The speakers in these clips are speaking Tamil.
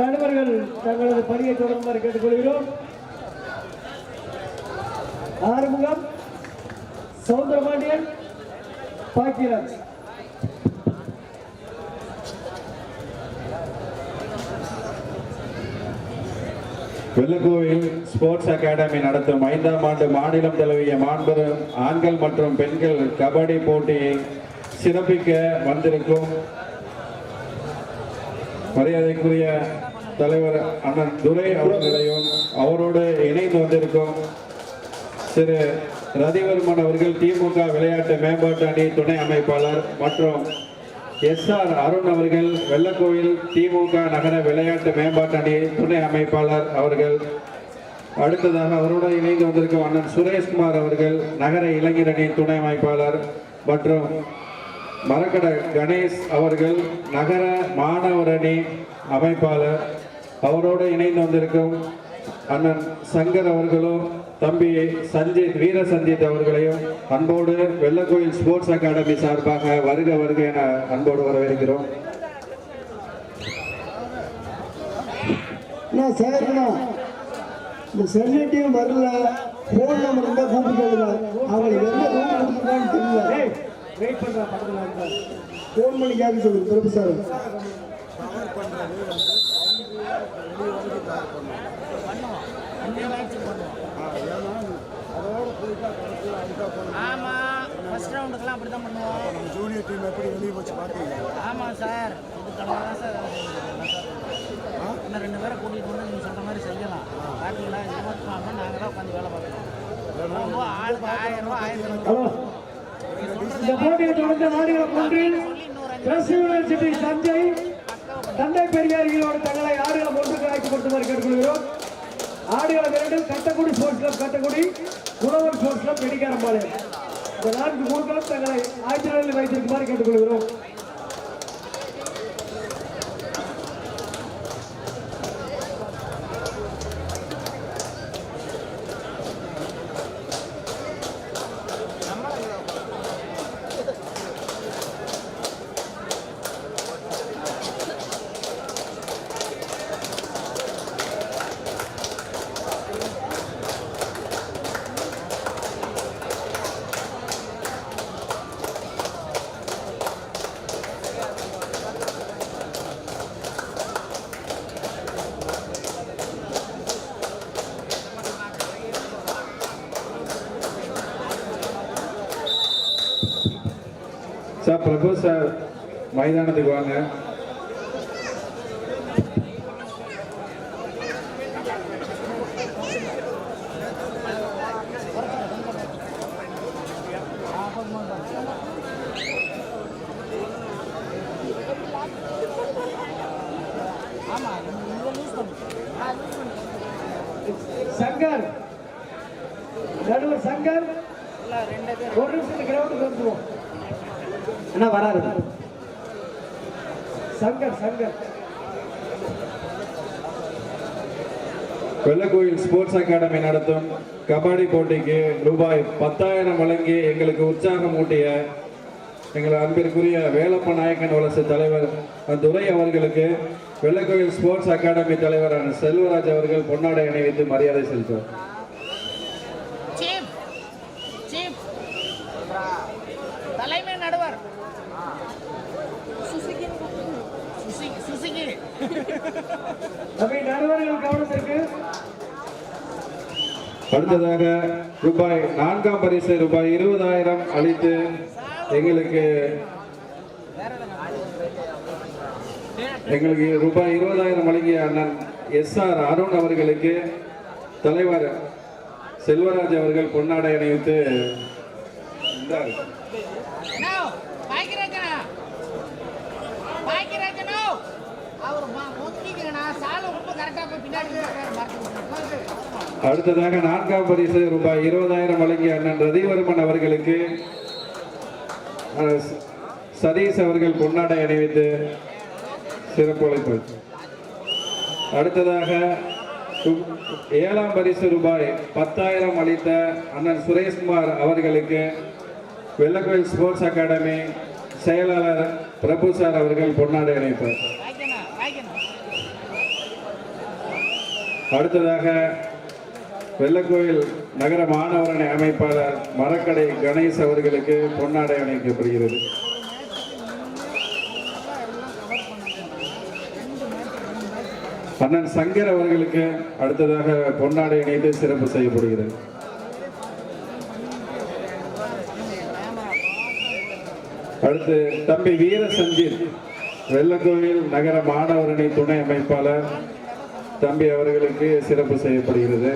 நடுவர்கள் தங்களது பணியை தொடர்ந்து கேட்டுக்கொள்கிறோம் ஆறுமுகம் சவுந்தரபாண்டியன் பாக்கியராஜ். வெள்ளக்கோவில் ஸ்போர்ட்ஸ் அகாடமி நடத்தும் ஐந்தாம் ஆண்டு மாநிலம் தழுவிய மாண்பெரும் ஆண்கள் மற்றும் பெண்கள் கபடி போட்டியை சிறப்பிக்க வந்திருக்கும். மரியாதைக்குரிய தலைவர் அண்ணன் துரை அவர்களையும் அவரோடு இணைந்து வந்திருக்கும். திரு ரதிவர்மன் அவர்கள் திமுக விளையாட்டு மேம்பாட்டு அணி துணை அமைப்பாளர் மற்றும் எஸ் ஆர் அருண் அவர்கள் வெள்ளக்கோவில் திமுக நகர விளையாட்டு மேம்பாட்டு அணி துணை அமைப்பாளர் அவர்கள். அடுத்ததாக அவருடன் இணைந்து வந்திருக்கும் அண்ணன் சுரேஷ்குமார் அவர்கள் நகர இளைஞர் அணி துணை அமைப்பாளர் மற்றும் மரக்கட கணேஷ் அவர்கள் நகர மாணவர் அணி அமைப்பாளர். அவரோடு இணைந்து வந்திருக்கும் அண்ணன் சங்கர் அவர்களும் தம்பி சஞ்சித் வீர சஞ்சித் அவர்களையும் அன்போடு வெள்ளக்கோயில் ஸ்போர்ட்ஸ் அகாடமி சார்பாக வருக வருக என அன்போடு வரவேற்கிறோம். நான் சேர்க்கணா இந்த செல்லட்டையும் வரல. ஃபோன் நம்பர் இருந்தால் கூப்பிட்டு அவங்களுக்கு எந்த ரூம் கொடுத்துருக்கான்னு தெரியல. வெயிட் இருந்தா ஃபோன் பண்ணி கேட்க சொல்லுங்க பிரபு சார். ஆமா ஃபர்ஸ்ட் ரவுண்டுக்கெல்லாம் அப்படி தான் பண்ணுவோம். ஜூனியர் டீம் எப்படி வெளியே போச்சு பார்த்தீங்க ஆமாம் சார் இது தான் சார் இன்னும் ரெண்டு பேரை கூட்டிகிட்டு வந்து நீங்கள் சொல்கிற மாதிரி செய்யலாம். பார்த்தீங்களா இருபத்தி நாலு மணி நாங்கள் தான் உட்காந்து வேலை பார்க்கணும். ரொம்ப ஆளுக்கு ஆயிரம் ரூபா ஆயிரத்தி இந்த போட்டியை தொடர்ந்து நாடுகள் ஒன்றில் தஞ்சை தந்தை பெரியாரிகளோடு தங்களை ஆடுகளம் ஒன்றுக்கு ஆக்கிப்படுத்துமாறு கேட்டுக்கொள்கிறோம். ஆடுகளம் இரண்டில் கட்டக்குடி ஸ்போர்ட்ஸ் கிளப் கட்டக்குடி உழவர் ஸ்போர்ட்ஸ் கிளப் வெடிக்காரம்பாளையம் இந்த நான்கு ஊர்களும் தங்களை ஆட்சியாளர்கள் வைத்திருக்குமாறு கேட்டுக்கொள்கிறோம். பிரபு சார் மைதானத்துக்கு வாங்க ஆமாம் இதை லூஸ் பண்ணு சங்கர் நடுவர் சங்கர் இல்லை ரெண்டு பேர் ஒரு நிமிஷம் கிரவுண்டுக்கு வந்துருவோம் அண்ணா வராரு சங்கர் சங்கர் வெள்ளக்கோயில் ஸ்போர்ட்ஸ் அகாடமி நடத்தும். கபடி போட்டிக்கு ரூபாய் பத்தாயிரம் வழங்கி எங்களுக்கு உற்சாகம் ஊட்டிய எங்கள் அன்பிற்குரிய வேலப்ப நாயக்கன் வலசு தலைவர் துரை அவர்களுக்கு வெள்ளக்கோயில் ஸ்போர்ட்ஸ் அகாடமி தலைவரான செல்வராஜ் அவர்கள் பொன்னாடை அணிவித்து மரியாதை செலுத்துவார் சீப் சீப் தலைமை நடுவர் சுசுகி சுசுகி தம்பி நடுவர்கள் கவனத்திற்கு அடுத்ததாக ரூபாய் நான்காம் பரிசு ரூபாய் இருபதாயிரம் அளித்து எங்களுக்கு எங்களுக்கு ரூபாய் இருபதாயிரம் வழங்கிய அண்ணன் எஸ் ஆர் அருண் அவர்களுக்கு தலைவர் செல்வராஜ் அவர்கள் பொன்னாடை அணிவித்து அவர் கரெக்டாக போய் பின்னாடி அடுத்ததாக நான்காம் பரிசு ரூபாய் இருபதாயிரம் வழங்கிய அண்ணன் ரதிவர்மன் அவர்களுக்கு சதீஷ் அவர்கள் பொன்னாடை அணிவித்து சிறப்பு அழைப்பு. அடுத்ததாக ஏழாம் பரிசு ரூபாய் பத்தாயிரம் அளித்த அண்ணன் சுரேஷ்குமார் அவர்களுக்கு வெள்ளக்கோயில் ஸ்போர்ட்ஸ் அகாடமி செயலாளர் பிரபு சார் அவர்கள் பொன்னாடை அணிவிப்பார் அடுத்ததாக வெள்ளக்கோயில் நகர மாணவரணி அமைப்பாளர் மரக்கடை கணேஷ் அவர்களுக்கு பொன்னாடை அணிவிக்கப்படுகிறது. அண்ணன் சங்கர் அவர்களுக்கு அடுத்ததாக பொன்னாடை இணைத்து சிறப்பு செய்யப்படுகிறது. அடுத்து தம்பி வீர சஞ்சீத் வெள்ளக்கோவில் நகர மாணவரணி துணை அமைப்பாளர் தம்பி அவர்களுக்கு சிறப்பு செய்யப்படுகிறது.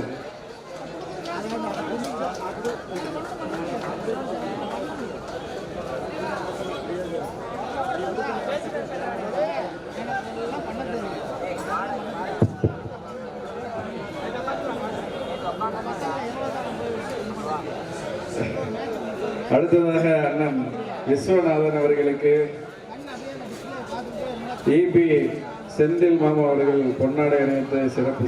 அடுத்ததாக அண்ணன் விஸ்வநாதன் அவர்களுக்கு இபி செந்தில் மாமா அவர்கள் பொன்னாடை அணிவித்து சிறப்பு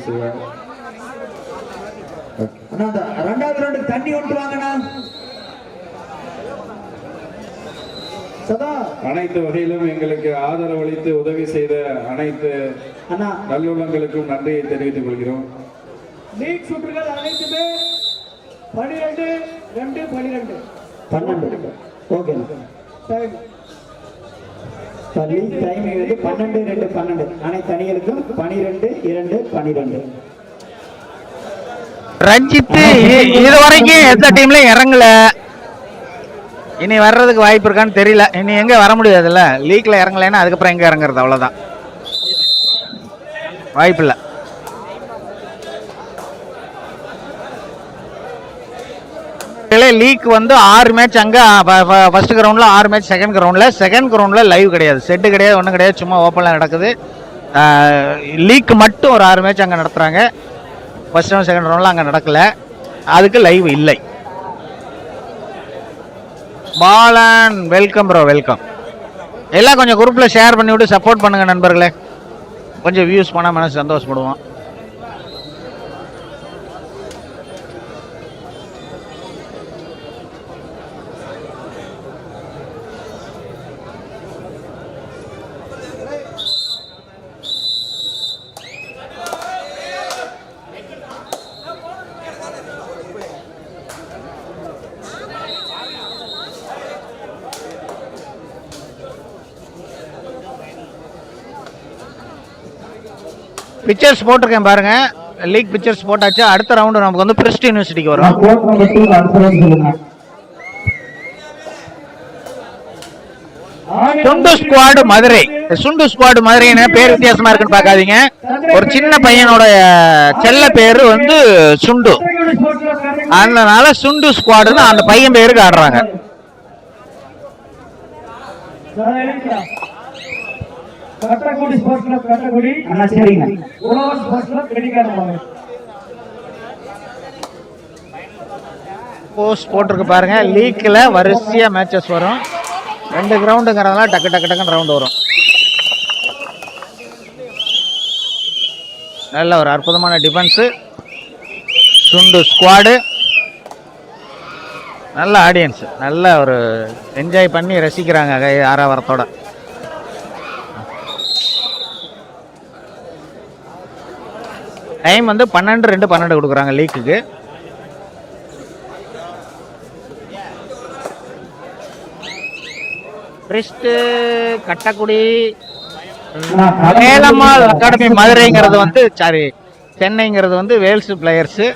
அந்த ரெண்டாவது ரவுண்டு தண்ணி சதா. அனைத்து வகையிலும் எங்களுக்கு ஆதரவளித்து உதவி செய்த அனைத்து அண்ணா. நல்லுள்ளங்களுக்கும் நன்றியை தெரிவித்துக் கொள்கிறோம். லீக் சுற்றுகள் அனைத்துமே பனிரெண்டு ரெண்டு பனிரெண்டு. பன்னெண்டு. ஓகே டைம் பள்ளி டைமிங் வந்து பன்னெண்டு ரெண்டு பன்னெண்டு. அனைத்து அணிகளுக்கும் பனிரெண்டு இரண்டு பனிரெண்டு. ரஞ்சித் இது வரைக்கும் எந்த டீம்ல இறங்கல. இனி வர்றதுக்கு வாய்ப்பு இருக்கான்னு தெரியல. இனி எங்க வர முடியாதுல்ல? லீக்ல இறங்கலைன்னா அதுக்கப்புறம் எங்க இறங்குறது? அவ்வளவுதான். வாய்ப்பு இல்லை. லீக் வந்து ஆறு மேட்ச் அங்கே ஃபர்ஸ்ட் கிரவுண்டில் ஆறு மேட்ச் செகண்ட் கிரவுண்டில் செகண்ட் கிரவுண்டில் லைவ் கிடையாது. செட்டு கிடையாது ஒன்றும் கிடையாது. சும்மா ஓப்பனில் நடக்குது. லீக் மட்டும் ஒரு ஆறு மேட்ச் அங்கே நடத்துகிறாங்க ஃபர்ஸ்ட் ரவுண்ட் செகண்ட் ரவுண்டில் அங்கே நடக்கல. அதுக்கு லைவ் இல்லை. பாலன் வெல்கம் ப்ரோ வெல்கம் எல்லாம் கொஞ்சம் குரூப்பில் ஷேர் பண்ணிவிட்டு சப்போர்ட் பண்ணுங்கள் நண்பர்களே. கொஞ்சம் வியூஸ் பண்ணால் மனசு சந்தோஷப்படுவோம். பிக்சர்ஸ் போட்டிருக்கேன் பாருங்க. லீக் பிக்சர்ஸ் போட்டாச்சு. அடுத்த ரவுண்டு நமக்கு வந்து பிரிஸ்ட் யூனிவர்சிட்டிக்கு வரும். சுண்டு ஸ்குவாடு மதுரை. சுண்டு ஸ்குவாடு மதுரைன்னு பேர் வித்தியாசமா இருக்குன்னு பார்க்காதீங்க. ஒரு சின்ன பையனோட செல்ல பேரு வந்து சுண்டு. அதனால சுண்டு ஸ்குவாடுன்னு அந்த பையன் பேருக்கு ஆடுறாங்க கட்டக்குடி ஸ்போர்ட்ஸ் கிளப் கட்டக்குடி. அண்ணா சரிங்க. உழவர் ஸ்போர்ட்ஸ் கிளப் வெடிக்காரமாக போஸ்ட் போட்டிருக்கு பாருங்க. லீக்கில் வரிசையாக மேட்சஸ் வரும். ரெண்டு கிரவுண்டுங்கிறதுனால டக்கு டக்கு டக்குன்னு ரவுண்டு வரும். நல்ல ஒரு அற்புதமான டிஃபென்ஸு சுண்டு ஸ்குவாடு நல்ல ஆடியன்ஸ் நல்ல ஒரு என்ஜாய் பண்ணி ரசிக்கிறாங்க கை ஆறாவரத்தோட. டைம் வந்து பன்னெண்டு ரெண்டு பன்னெண்டு கொடுக்குறாங்க லீக்குக்கு பிரிஸ்ட் கட்டக்குடி வேலம்மாள் அகாடமி மதுரைங்கிறது வந்து சாரி சென்னைங்கிறது வந்து வேல்ஸ் பிளேயர்ஸு.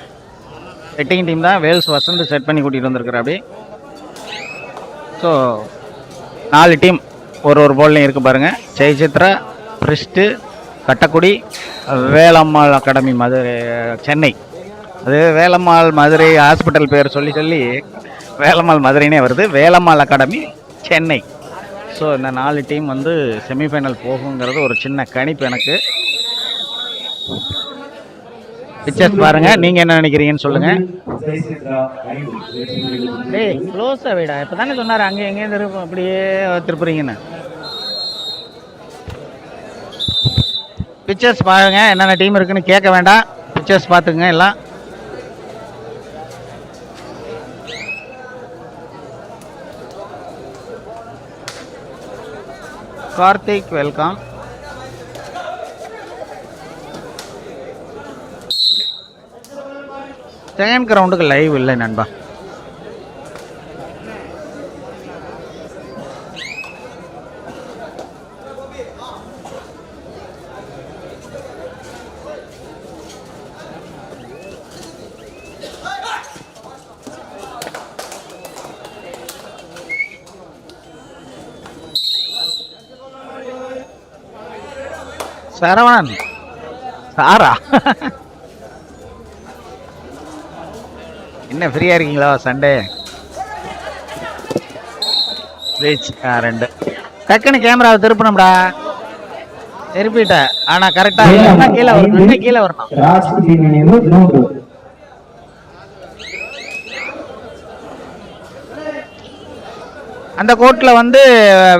செட்டிங் டீம் தான் வேல்ஸ் வசந்த் செட் பண்ணி கூட்டிகிட்டு வந்திருக்கிற அப்படி. ஸோ நாலு டீம் ஒரு ஒரு போல்லையும் இருக்குது பாருங்கள் ஜெயசித்ரா பிரிஸ்ட்டு கட்டக்குடி வேலம்மாள் அகாடமி மதுரை சென்னை. அது வேலம்மாள் மதுரை ஹாஸ்பிட்டல் பேர் சொல்லி சொல்லி வேலம்மாள் மதுரைனே வருது. வேலம்மாள் அகாடமி சென்னை. ஸோ இந்த நாலு டீம் வந்து செமிஃபைனல் போகுங்கிறது ஒரு சின்ன கணிப்பு எனக்கு. பிக்சர்ஸ் பாருங்க. நீங்க என்ன நினைக்கிறீங்கன்னு சொல்லுங்க. டேய் க்ளோஸா வைடா. இப்போ தானே சொன்னார். அங்கே எங்கேயும் திருப்ப அப்படியே திருப்புறீங்கன்னு. பிக்சர்ஸ் பாருங்க என்னென்ன டீம் இருக்குன்னு கேட்க வேண்டாம். பிக்சர்ஸ் பார்த்துங்க எல்லாம். கார்த்திக் வெல்கம் செகண்ட் கிரவுண்டுக்கு லைவ் இல்லை நண்பா. சரவணன். சாரா? என்ன ஃப்ரீயா இருக்கீங்களா? சண்டே. ஆ ரெண்டு. டக்குன்னு கேமராவை திருப்பணும்டா. திருப்பிட்ட. ஆனா கரெக்டா கீழே வரணும் கீழே வரணும். அந்த கோட்ல வந்து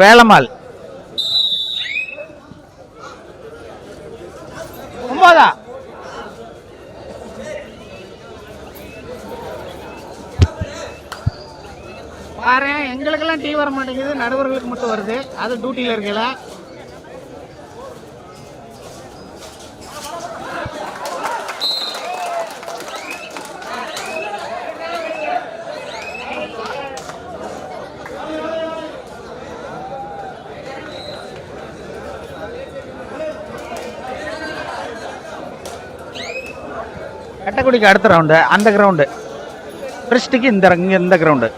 வேலம்மாள் ஒன்பதா பாரு எங்களுக்கெல்லாம் டீ வர மாட்டேங்குது நடுவர்களுக்கு மட்டும் வருது. அது டியூட்டியில் இருக்கல. கட்டக்குடிக்கு அடுத்த ரவுண்டு அந்த கிரவுண்டு பிரிஸ்டுக்கு இந்த இந்த கிரவுண்டு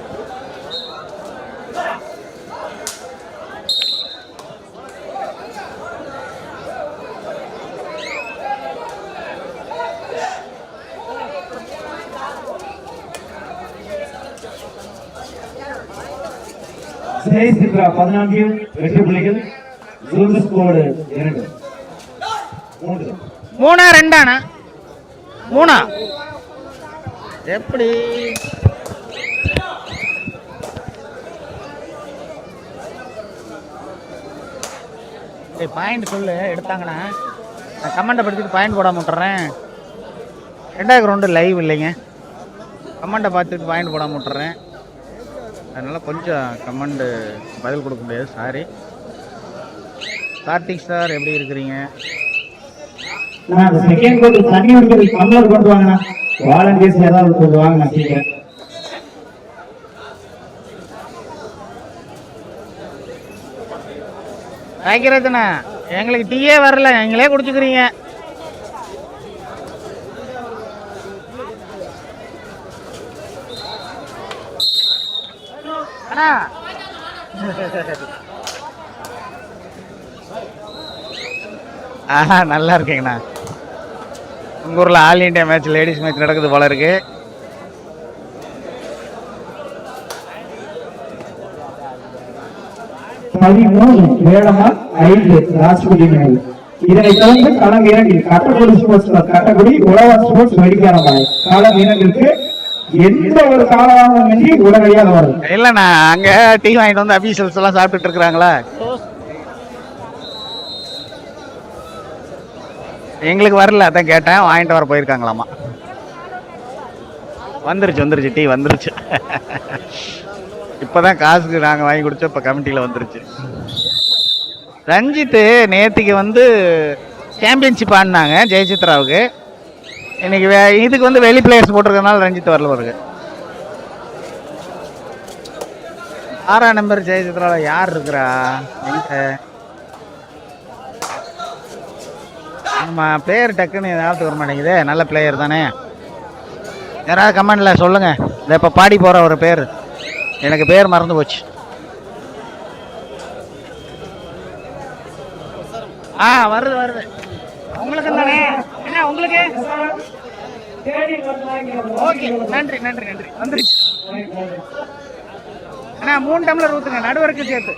சித்ரா பதினான்கு வெற்றி புள்ளிகள் ஜூல்ஸ் கோடு இரண்டு மூன்று மூணா ரெண்டாண்ணா மூணா எப்படி பாயிண்ட் சொல்லு எடுத்தாங்கண்ணா. நான் கமெண்டை படிச்சுட்டு பாயிண்ட் போடாம விட்டுறேன். ரெண்டாவது ரவுண்டு லைவ் இல்லைங்க. கமெண்டை பார்த்துட்டு பாயிண்ட் போடாம விட்டுறேன். அதனால் கொஞ்சம் கமெண்ட் பதில் கொடுக்க முடியாது. சாரி கார்த்திக் சார் எப்படி இருக்கிறீங்க? செகண்ட் கோட் தண்ணி குடிக்கிறதுக்கு கம்ளர் கொண்டு வாங்கண்ணா வாலண்டியர்ஸ் ஏதாவது கொண்டு வாங்க நான் கேட்கிறேன். வைக்கிறதுண்ணா எங்களுக்கு டீயே வரல. நீங்களே குடிச்சுக்கிறீங்க. ஆஹா நல்லா இருக்கீங்கண்ணா. உங்கள் ஊரில் all India match ladies match நடக்குது போல இருக்கு. பதிமூணு வேளமா ஐந்து ராஜ்குடி நினைவு இதனைத் தொடர்ந்து களம் இரண்டில் கட்டக்குடி ஸ்போர்ட்ஸ் கட்டக்குடி உழவர் ஸ்போர்ட்ஸ் வெடிக்காரமாய் களம் இரண்டிற்கு எந்த ஒரு காலதாமதமின்றி உடனடியாக வரும் இல்லைண்ணா அங்க டீ வாங்கிட்டு வந்து அபிஷியல்ஸ் எல்லாம் சாப்பிட்டுட்டு இருக்கிறாங்களா? எங்களுக்கு வரல அதான் கேட்டேன் வாங்கிட்டு வர போயிருக்காங்களாமா. வந்துருச்சு வந்துருச்சு டீ வந்துருச்சு. இப்போதான் காசுக்கு நாங்கள் வாங்கி குடிச்சோம் இப்போ கமிட்டியில் வந்துருச்சு. ரஞ்சித்து நேத்திக்கு வந்து சாம்பியன்ஷிப் ஆடினாங்க ஜெயசித்ராவுக்கு. இன்னைக்கு வே- இதுக்கு வந்து வெளி பிளேயர்ஸ் போட்டிருக்கறனால ரஞ்சித் வரல பாருங்க. ஆறாம் நம்பர் ஜெயசித்ரால யார் இருக்கிறா? ஆமாம் பிளேயர் டக்குன்னு ஞாபகத்துக்கு வர மாட்டேங்குதே. நல்ல பிளேயர் தானே. யாராவது கமெண்டில் சொல்லுங்கள் இந்த இப்போ பாடி போகிற ஒரு பேர். எனக்கு பேர் மறந்து போச்சு. ஆ வருது வருது. உங்களுக்கு தானே? உங்களுக்கு. ஓகே. நன்றி நன்றி நன்றி. வந்துருச்சு. அண்ணா மூணு டம்ளர் ஊத்துங்க. நடுவருக்கு சேர்த்து.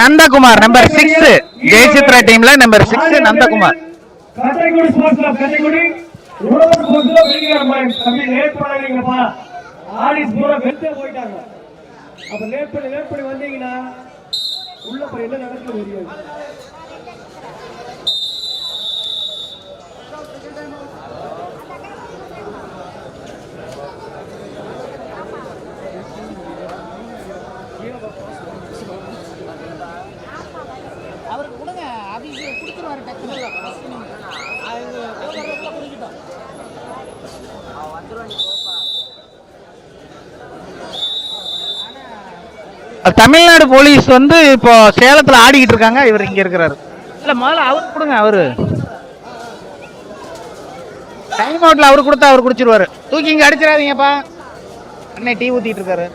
நந்தகுமார் நம்பர் சிக்ஸ் ஜெயசித்ரா டீம்ல நம்பர் சிக்ஸ் நந்தகுமார். போயிட்டாங்க. அப்ப லேட் பண்ணி லேட் பண்ணி வந்தீங்கன்னா உள்ள போய் என்ன நடக்குது தெரியாது அவருக்கு கொடுங்க அபிஷேக் கொடுத்துருவாரு டக்குனு தமிழ்நாடு போலீஸ் வந்து இப்போ சேலத்துல ஆடிக்கிட்டு இருக்காங்க. இவர் இங்க இருக்கிறாரு. இல்ல முதல்ல அவர் கொடுங்க அவரு. டைம் அவுட்ல அவர் கொடுத்தா அவர் குடிச்சிருவாரு. தூக்கி இங்க அடிச்சிடாதீங்கப்பா. அண்ணே டீ ஊத்திட்டு இருக்காரு.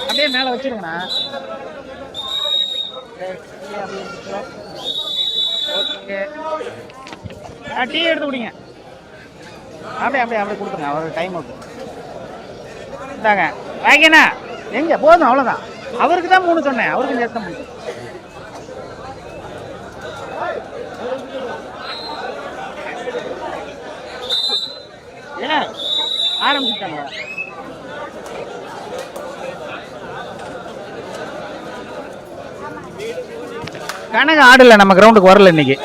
அப்படியே மேல வச்சிருங்கண்ணா. டீ எடுத்து குடிங்க. அப்படியே அப்படியே அப்படியே கொடுத்துருங்க. அவர் டைம் அவுட் இந்தாங்க. வாங்கினா எங்க? போதும் அவ்வளோதான் அவருக்கு தான் மூணு சொன்னேன். அவருக்கு சேர்த்த மூணு. ஏன்? ஆரம்பிச்சுட்டாங்க. கணக்கு ஆடல நம்ம கிரவுண்டுக்கு வரல இன்னைக்கு.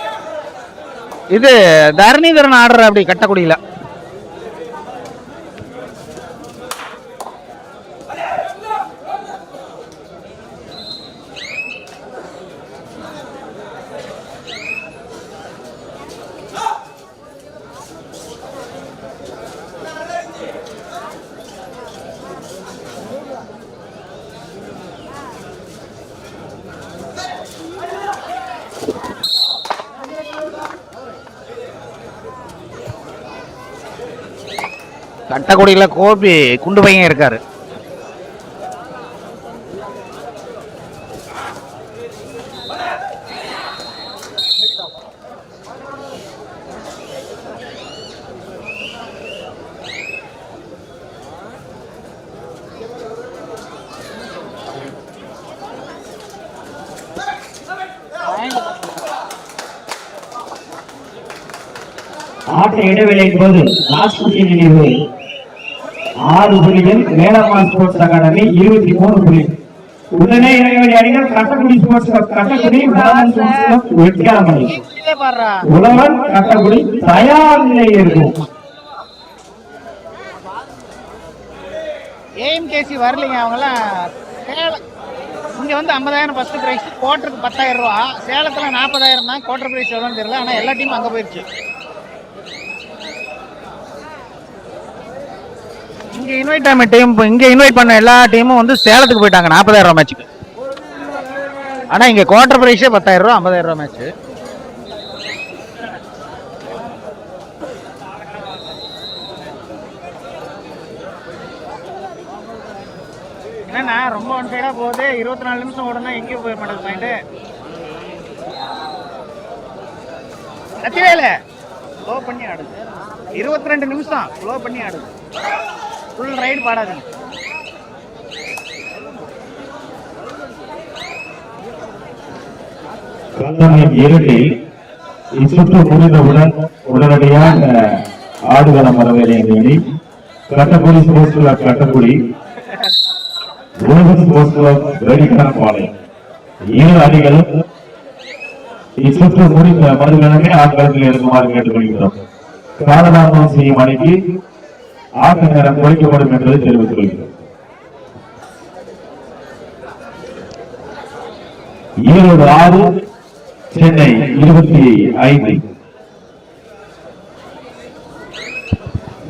இது தரணிதரன் ஆடுற அப்படி கட்டக்குடியில. கட்டக்குடியில கோபி குண்டு பையன் இருக்காரு. ஆட்ட இடைவேளையின் போது ராஷ்டிரிய நினைவு ஆறு புள்ளிகள் வேளாண்மை ஸ்போர்ட்ஸ் அகாடமி இருபத்தி மூணு புள்ளி. உடனே இறங்கி அணிகள் கட்டக்குடி ஸ்போர்ட்ஸ் கிளப் கட்டக்குடி வேளாண் வெற்றியாமணி உழவன் கட்டக்குடி தயார் நிலையில் இருக்கும். ஏஎம்கேசி வரலைங்க அவங்கெல்லாம் சேலம். இங்கே வந்து ஐம்பதாயிரம் ஃபஸ்ட்டு ப்ரைஸ் கோட்டருக்கு பத்தாயிரம் ரூபா. சேலத்தில் நாற்பதாயிரம் தான் கோட்டர் ப்ரைஸ் எவ்வளோன்னு தெரியல ஆனால் எல்லா டீமும் அங்கே போயிடுச்சு. இங்க இன்வைட் பண்ண டீம் இங்கே இன்வைட் பண்ண எல்லா டீமும் வந்து சேலத்துக்கு போயிட்டாங்க. நாற்பதாயிரம் ரூபா மேட்ச்சுக்கு ஆனா இங்க குவார்டர் பிரைஸே பத்தாயிரம் ரூபா ஐம்பதாயிரம் ரூபா மேட்ச்சு என்னன்னா ரொம்ப ஒன் சைடா போகுது. இருபத்தி நாலு நிமிஷம் ஓடனா எங்கேயும் போய் மாட்டேங்குது பாயிண்ட் சத்தியவேல ஸ்லோ பண்ணி ஆடுது இருபத்தி ரெண்டு நிமிஷம் ஸ்லோ பண்ணி ஆடுது ஃபுல் ரைடு பாடாதுங்க. கல்லணை இரண்டில் இச்சுற்று முடிந்தவுடன் உடனடியாக ஆடுகளம் வர Kattakudi sports club Kattakudi sports club Vedikkanapalayam இரு அணிகளும் முடிந்த மறுகணமே ஆட்களத்தில் இருக்குமாறு கேட்டுக்கொள்கிறோம். காலதாமதம் செய்யும் அணிக்கு ஆட்ட நேரம் குறைக்கப்படும் என்பதை தெரிவித்துக் கொள்கிறோம் ஈரோடு ஆறு சென்னை இருபத்தி ஐந்து.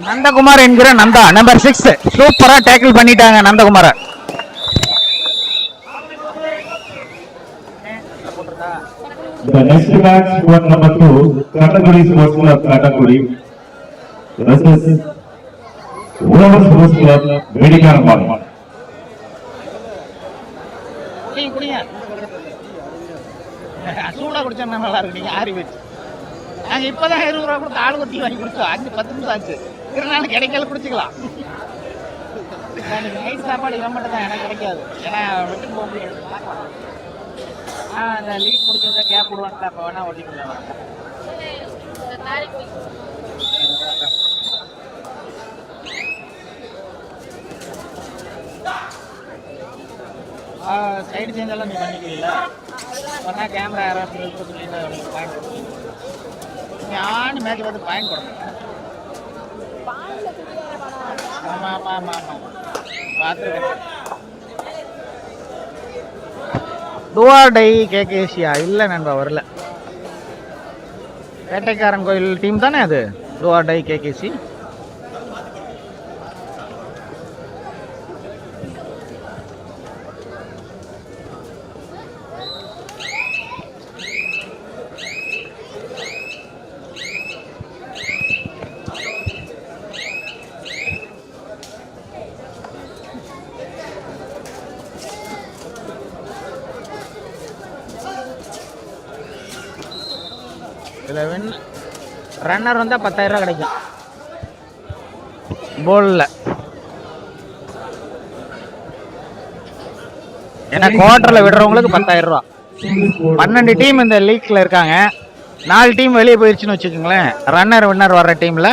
நந்தகுமார் என்கிற நந்தா நம்பர் சிக்ஸ் சூப்பரா டேக்கிள் பண்ணிட்டாங்க Nandakumar. The next match squad number two, Katakuri Sports Club Katakuri versus Udavar Sports Club Vedikarampalem. குடிங்க. சூடா குடிச்சா நல்லா இருக்கு நீங்க ஆறி போச்சு நாங்க இப்பதான் இருபது ரூபா கொடுத்து ஆள் கொத்தி வாங்கி கொடுத்தோம். அஞ்சு பத்து நிமிஷம் ஆச்சு. இருந்தாலும் கிடைக்கல குடிச்சுக்கலாம். நைட் சாப்பாடு இவன் மட்டும் தான். எனக்கு கிடைக்காது. ஏன்னா விட்டு போக முடியாது. ஆ அந்த லீட் முடிச்சதை கேப் விடுவாங்க அப்போ வேணா ஓட்டிக்கலாம் சைடு சேஞ்ச் எல்லாம் நீ பண்ணிக்கிறீங்களா? பண்ணா கேமரா யாராவது இருக்கு பாயிண்ட் ஞானி மேட்ச் பார்த்து பாயிண்ட் கொடுக்கணும் ஆமாம் ஆமாம் ஆமாம் ஆமாம் பார்த்துருக்கேன். டுவாடை கேகேசியா? இல்லை நண்பா வரல. வேட்டைக்காரன் கோயில் டீம் தானே அது? டுவாடை கேகேசி? ரன்னர் வந்தால் பத்தாயிரம் கிடைக்கும். போலில். ஏன்னா குவார்டரில் விடுறவங்களுக்கு பத்தாயிரம் ரூபா பன்னெண்டு டீம் இந்த லீக்ல இருக்காங்க. நாலு டீம் வெளியே போயிடுச்சுன்னு வச்சுக்கோங்களேன். ரன்னர் வின்னர் வர்ற டீமில்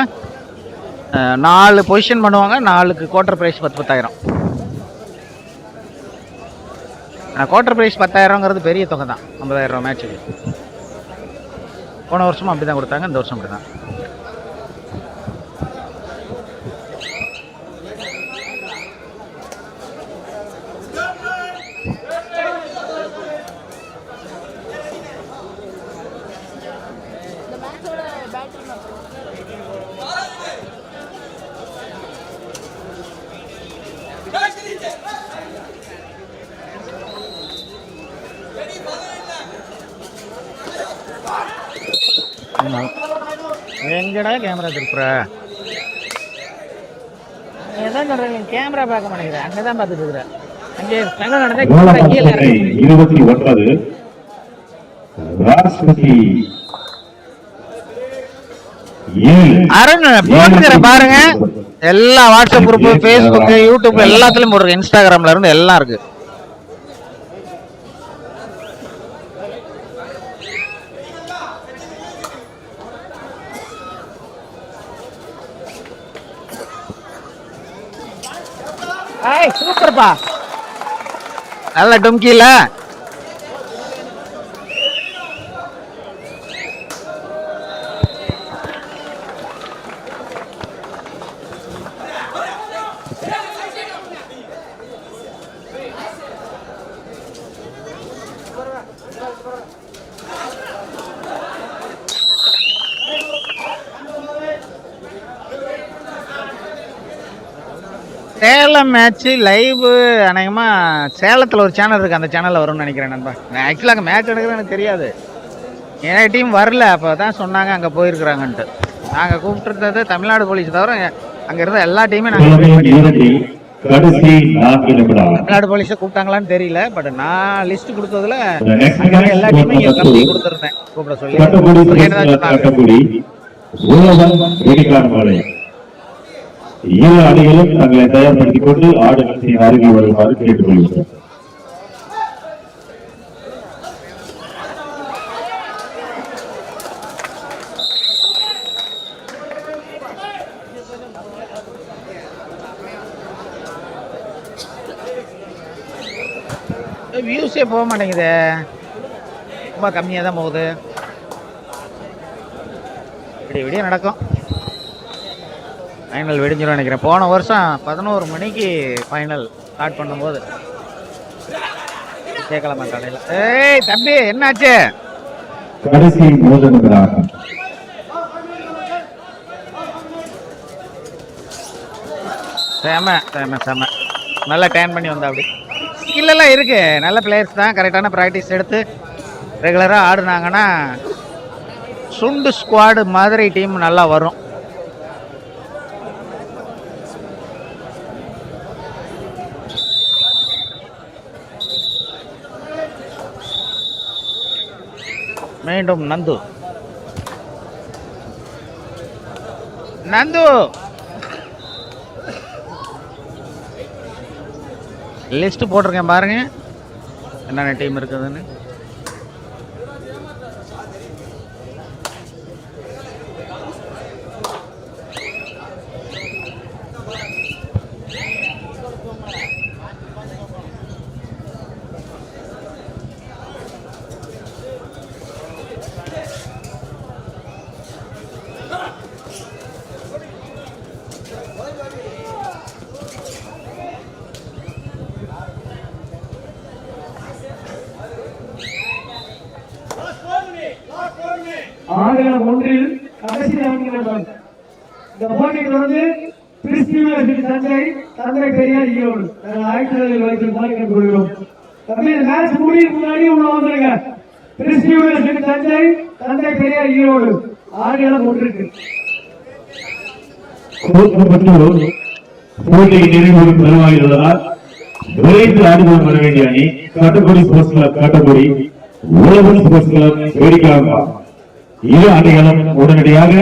நாலு பொசிஷன் பண்ணுவாங்க. நாலுக்கு குவார்டர் ப்ரைஸ் பத்து பத்தாயிரம். ஆனால் குவார்டர் ப்ரைஸ் பத்தாயிரங்கிறது பெரிய தொகை தான் ஐம்பதாயிரம் ரூபா மேட்ச்சுக்கு போன வருஷமும் அப்படி தான் கொடுத்தாங்க இந்த வருஷம் அப்படி தான் எங்கடா கேமரா திருப்புற? ஏதான் சொல்றேன் கேமரா பார்க்க மாட்டேங்கிறேன் அங்கே தான் பார்த்துட்டு இருக்கிறேன் அங்கே கேமரா கீழே. இருபத்தி ஒன்பது. அருண் போட்டுக்கிற பாருங்க. எல்லா வாட்ஸ்அப் குரூப் ஃபேஸ்புக் யூடியூப் எல்லாத்துலயும் போடுறது இன்ஸ்டாகிராம்ல இருந்து எல்லாம் இருக்கு. ஏய் சூப்பர்ப்பா. நல்ல டும்கில சேலம் மேட்ச் லைவ் அநேகமாக சேலத்தில் ஒரு சேனல் இருக்குது அந்த சேனலில் வரும்னு நினைக்கிறேன் நண்பா. நான் ஆக்சுவலாக அங்கே மேட்ச் எடுக்கிறது எனக்கு தெரியாது. என் டீம் வரல. அப்போ தான் சொன்னாங்க அங்கே போயிருக்கிறாங்கன்ட்டு. நாங்கள் கூப்பிட்டுருந்தது தமிழ்நாடு போலீஸ் தவிர அங்கே இருந்த எல்லா டீமே நாங்கள் தமிழ்நாடு போலீஸை கூப்பிட்டாங்களான்னு தெரியல. பட் நான் லிஸ்ட் கொடுத்ததுல எல்லா கம்பெனி to கொடுத்துருந்தேன் கூப்பிட சொல்லி. சொன்னாங்க. இரு அணிகளும் தங்களை தயார்படுத்திக் கொண்டு ஆடுகளத்தின் அருகில் வருமாறு கேட்டுக்கொள்கிறோம். வியூஸே போக மாட்டேங்குது. ரொம்ப கம்மியாக தான் போகுது. இப்படி இப்படியே நடக்கும். ஃபைனல் வெடிஞ்சிரும் நினைக்கிறேன். போன வருஷம் பதினோரு மணிக்கு ஃபைனல் ஸ்டார்ட் பண்ணும்போது. கேட்கலாமா காலையில்? ஏய் தம்பி என்னாச்சு? கடைசி ஆகும் செம செம செம. நல்லா டேன் பண்ணி வந்தா அப்படி. ஸ்கில் எல்லாம் இருக்கு. நல்ல பிளேயர்ஸ் தான். கரெக்டான ப்ராக்டிஸ் எடுத்து ரெகுலராக ஆடுனாங்கன்னா சுண்டு ஸ்குவாடு மாதிரி டீம் நல்லா வரும். வேண்டும் நந்து. நந்து! லிஸ்ட் போட்டிருக்கேன் பாருங்க. என்னென்ன டீம் இருக்குதுன்னு. கோர்க்கப்பட்டு போட்டி நிறைவு பெறவாகிறதால் விரைந்து ஆடுபவர் வர வேண்டிய அணி Kattakudi sports club Kattakudi Uzhavan sports club வேடிக்காங்கா இரு அணிகளும் உடனடியாக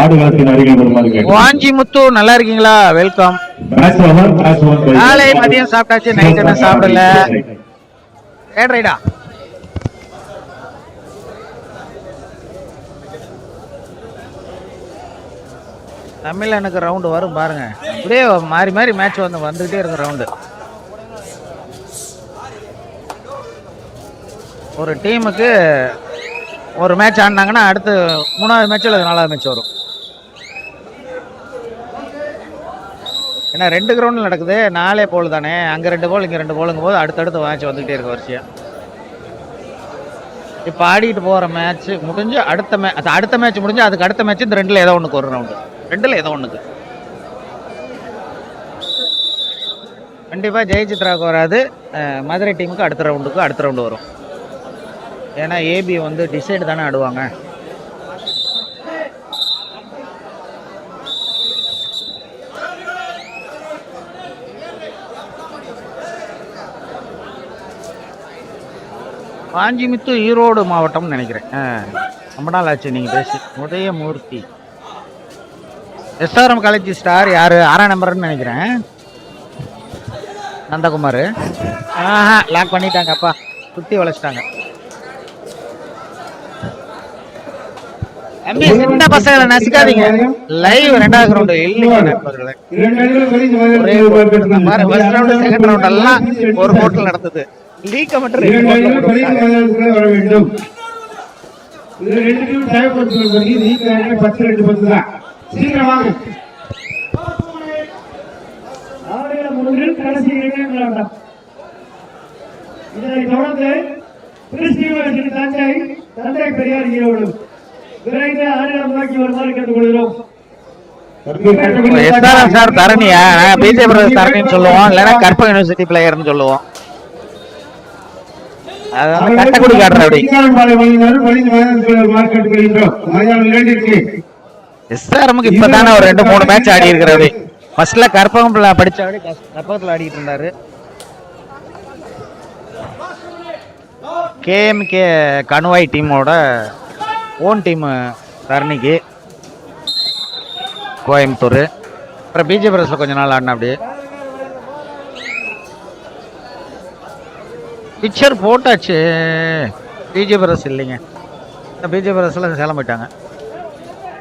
ஆடுகளத்தின் அருகில் வருமாறு வாஞ்சி முத்து நல்லா இருக்கீங்களா? வெல்கம் காலை மதியம் சாப்பிட்டாச்சு நைட் என்ன சாப்பிடல? ஏட் ரைடா தமிழ் எனக்கு ரவுண்டு வரும் பாருங்க. அப்படியே மாறி மாறி மேட்ச் வந்து வந்துகிட்டே இருக்கும் ரவுண்டு ஒரு டீமுக்கு ஒரு மேட்ச் ஆடினாங்கன்னா அடுத்து மூணாவது மேட்ச் அல்லது நாலாவது மேட்ச் வரும். ஏன்னா ரெண்டு கிரவுண்டில் நடக்குது. நாலே போல் தானே. அங்கே ரெண்டு போல் இங்கே ரெண்டு போலுங்கும் போது அடுத்தடுத்து மேட்ச் வந்துகிட்டே இருக்கு வரிசையாக இப்போ ஆடிட்டு போகிற மேட்ச் முடிஞ்சு அடுத்த மே அடுத்த மேட்ச் முடிஞ்சு அதுக்கு அடுத்த மேட்ச் இந்த ரெண்டில் ஏதோ ஒன்றுக்கு ஒரு ரவுண்டு ரெண்டில் ஏதோ ஒன்றுக்கு கண்டிப்பாக ஜெய சித்ராவுக்கு வராது. மதுரை டீமுக்கு அடுத்த ரவுண்டுக்கு அடுத்த ரவுண்டு வரும். ஏன்னா ஏபி வந்து டிசைடு தானே ஆடுவாங்க. காஞ்சிமுத்து ஈரோடு மாவட்டம்னு நினைக்கிறேன். ரொம்ப நாள் ஆச்சு நீங்கள் பேசி. உதயமூர்த்தி. எஸ்ஆர்எம் காலேஜ் ஸ்டார் யார் ஆறாம் நம்பர்னு நினைக்கிறேன் நந்தகுமார் ஆஹா லாக் பண்ணிட்டாங்க அப்பா சுற்றி வளைச்சிட்டாங்க தம்பி சின்ன பசங்களை நசுக்காதீங்க லைவ் ரெண்டாவது கிரவுண்டு இல்லைங்க நண்பர்களே. ஃபர்ஸ்ட் ரவுண்டு செகண்ட் ரவுண்ட் எல்லாம் ஒரு போட்டில் நடந்தது லீக்க மட்டும் வர வேண்டும் இது ரெண்டு டீம் பத்து பத்து தான் சீக்கிரம் வாங்க ஆடுகளம் ஒன்றில் கடைசி இரண்டு விளையாட்டம் இதனை தொடர்ந்து யூனிவர்சிட்டி தஞ்சை தந்தை பெரியார் ஈரோடு விரைந்து ஆடுகளம் நோக்கி வருமாறு கேட்டுக்கொள்கிறோம் எஸ்ஆர்எம் சார் தரணியா நாங்க பிஜே தரணின்னு சொல்லுவோம் இல்லைன்னா கற்பக யூனிவர்சிட்டி பிளேயர்னு சொல்லுவோம் காட்டுற அப்படி எஸ்ஆர்எம்க்கு இப்பதானே ஒரு ரெண்டு மூணு மேட்ச் ஆடி இருக்கிறாரு. ஃபர்ஸ்ட்ல கற்பகம் பிள்ளை படிச்சாடி கற்பகத்தில் ஆடிட்டு இருந்தாரு. கேஎம்கே கணுவாய் டீமோட ஓன் டீம் தரணிக்கு கோயம்புத்தூர். அப்புறம் பிஜே பிரஸ்ல கொஞ்ச நாள் ஆடினா அப்படியே. பிக்சர் போட்டாச்சு. பிஜே பிரஸ் இல்லைங்க. பிஜே பிரஸ்ல சேலம் போயிட்டாங்க.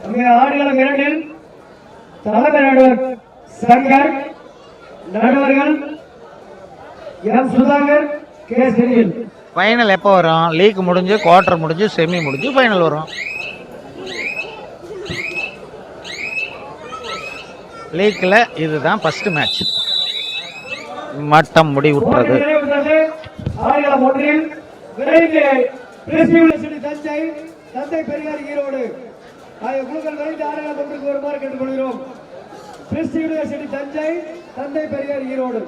ஆடுகளம் இரண்டில் தலைமை நடுவர் சங்கர் நடுவர்கள் M Sudhakar K Senthil. Final எப்போ வரும்? லீக் முடிஞ்சு குவார்டர் முடிஞ்சு செமி முடிஞ்சு ஃபைனல் வரும். லீக்கில் இதுதான் ஃபர்ஸ்ட் மேட்ச் மட்டம் முடிவுற்றது. ஒன்றில் விரைந்து தஞ்சை தந்தை பெரியார் ஈரோடு. ஆகிய குழுக்கள் விரைந்து ஆடுகளம் ஒன்றுக்கு வருமாறு கேட்டுக்கொள்கிறோம் கிறிஸ்து யூனிவர்சிட்டி தஞ்சை தந்தை பெரியார் ஈரோடு.